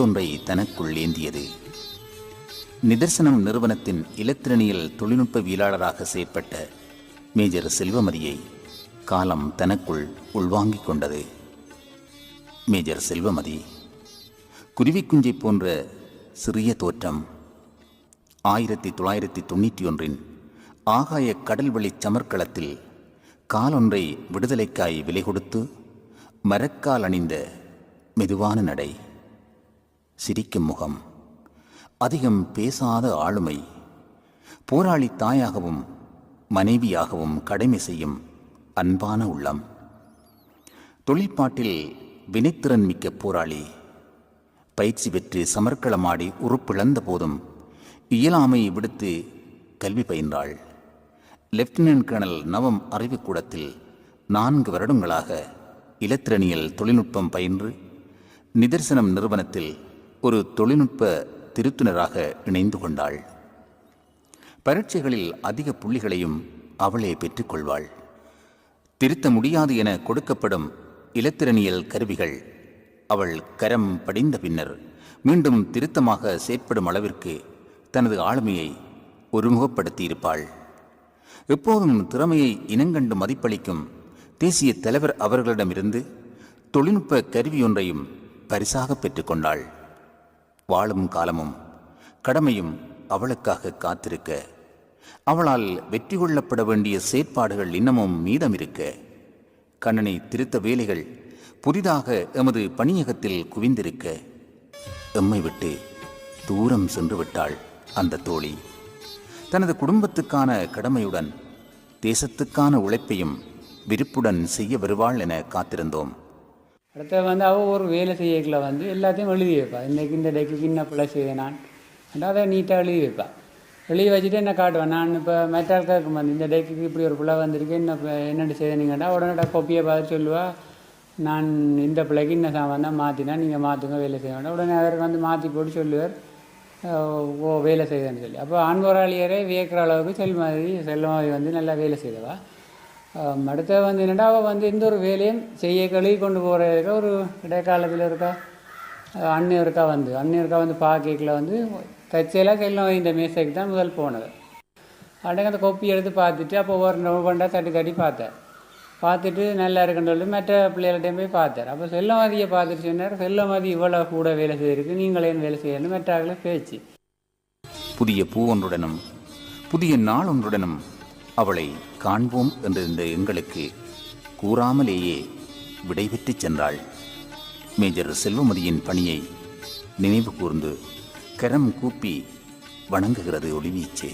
முத்தொன்றை தனக்குள் ஏந்தியது. நிதர்சனம் நிறுவனத்தின் இலத்திரனியல் தொழில்நுட்பவியலாளராக செயற்பட்ட மேஜர் செல்வமதியை காலம் தனக்குள் உள்வாங்கிக் கொண்டது. மேஜர் செல்வமதி குருவிக்குஞ்சை போன்ற சிறிய தோற்றம் ஆயிரத்தி தொள்ளாயிரத்தி தொண்ணூற்றி ஒன்றின் ஆகாய கடல்வழி சமர்க்களத்தில் காலொன்றை விடுதலைக்காய் விலை கொடுத்து மரக்கால் அணிந்த மெதுவான நடை. சிரிக்கும் முகம். அதிகம் பேசாத ஆளுமை. போராளி தாயாகவும் மனைவியாகவும் கடமை செய்யும் அன்பான உள்ளம். தொழில்பாட்டில் வினைத்திறன் மிக்க போராளி. பயிற்சி பெற்று சமர்க்களமாடி உறுப்பிழந்த போதும் இயலாமை விடுத்து கல்வி பயின்றாள். லெப்டினன்ட் கர்னல் நவம் அறிவுக்கூடத்தில் நான்கு வருடங்களாக இலத்திரனியல் தொழில்நுட்பம் பயின்று நிதர்சனம் நிறுவனத்தில் ஒரு தொழில்நுட்ப திருத்துனராக இணைந்து கொண்டாள். பரீட்சைகளில் அதிக புள்ளிகளையும் அவளே பெற்றுக்கொள்வாள் திருத்த முடியாது என கொடுக்கப்படும் இலத்திரனியல் கருவிகள் அவள் கரம் படிந்த பின்னர் மீண்டும் திருத்தமாக செயற்படும் அளவிற்கு தனது ஆளுமையை ஒருமுகப்படுத்தியிருப்பாள். எப்போதும் திறமையை இனங்கண்டு மதிப்பளிக்கும் தேசிய தலைவர் அவர்களிடமிருந்து தொழில்நுட்ப கருவியொன்றையும் பரிசாக பெற்றுக்கொண்டாள் வாழும் காலமும் கடமையும் அவளுக்காக காத்திருக்க அவளால் வெற்றி கொள்ளப்பட வேண்டிய செயற்பாடுகள் இன்னமும் மீதம் இருக்க கண்ணனை திருத்த வேலைகள் புதிதாக எமது பணியகத்தில் குவிந்திருக்க எம்மை விட்டு தூரம் சென்று விட்டாள் அந்த தோழி. தனது குடும்பத்துக்கான கடமையுடன் தேசத்துக்கான உழைப்பையும் விருப்புடன் செய்ய வருவாள் என காத்திருந்தோம். அடுத்த வந்து அவள் ஒரு வேலை செய்யக்குள்ள வந்து எல்லாத்தையும் எழுதி வைப்பா. இன்றைக்கு இந்த டேக்கு இன்ன பிள்ளை செய்ய நான். அதை நீட்டாக எழுதி வைப்பா. எழுதி வச்சுட்டு என்ன காட்டுவேன் நான் இப்போ மெட்டால் இருக்கும் வந்து இந்த டேக்கு இப்படி ஒரு பிள்ளை வந்திருக்கு என்ன என்னென்ன செய்யணுங்கடா உடனே கொப்பியை பார்த்து சொல்லுவா. நான் இந்த பிள்ளைக்கு இன்ன சாமான் தான் மாற்றினா நீங்கள் மாற்றுங்க வேலை செய்ய வேண்டாம். உடனே அவருக்கு வந்து மாற்றி போட்டு சொல்லுவார். ஓ வேலை செய்தேன்னு சொல்லி. அப்போ ஆண்போராளியரே வியக்கிற அளவுக்கு செல்மாதிரி செல்வமாதி வந்து நல்லா வேலை செய்தவா? அடுத்த அடுத்தது வந்து என்னடா அவள் வந்து எந்த ஒரு வேலையும் செய்ய கழுவி கொண்டு போகிறதுக்கு ஒரு இடைக்காலத்தில் இருக்கா? அண்ணன் இருக்கா வந்து? அண்ணன் இருக்கா வந்து பார்க்கல வந்து தச்சையெல்லாம் செல்லம் இந்த மேசைக்கு தான் முதல் போனது. அடங்க அந்த கொப்பி எடுத்து பார்த்துட்டு அப்போ ஒரு நோபண்டா தட்டி தட்டி பார்த்தேன். பார்த்துட்டு நல்லா இருக்குன்னு சொல்லி மற்ற பிள்ளைகள்கிட்டையும் போய் பார்த்தார் அப்போ செல்லமதியை பார்த்துட்டு சொன்னார் செல்லமதி இவ்வளோ கூட வேலை செய்திருக்கு நீங்களே வேலை செய்யணும் மற்றாங்களே பேச்சு. புதிய பூ ஒன்றுடனும் புதிய நாள் ஒன்றுடனும் அவளை காண்போம் என்றிருந்த எங்களுக்கு கூறாமலேயே விடைபெற்று சென்றாள். மேஜர் செல்வமதியின் பணியை நினைவு கூர்ந்து கரம் கூப்பி வணங்குகிறது ஒளிவீச்சே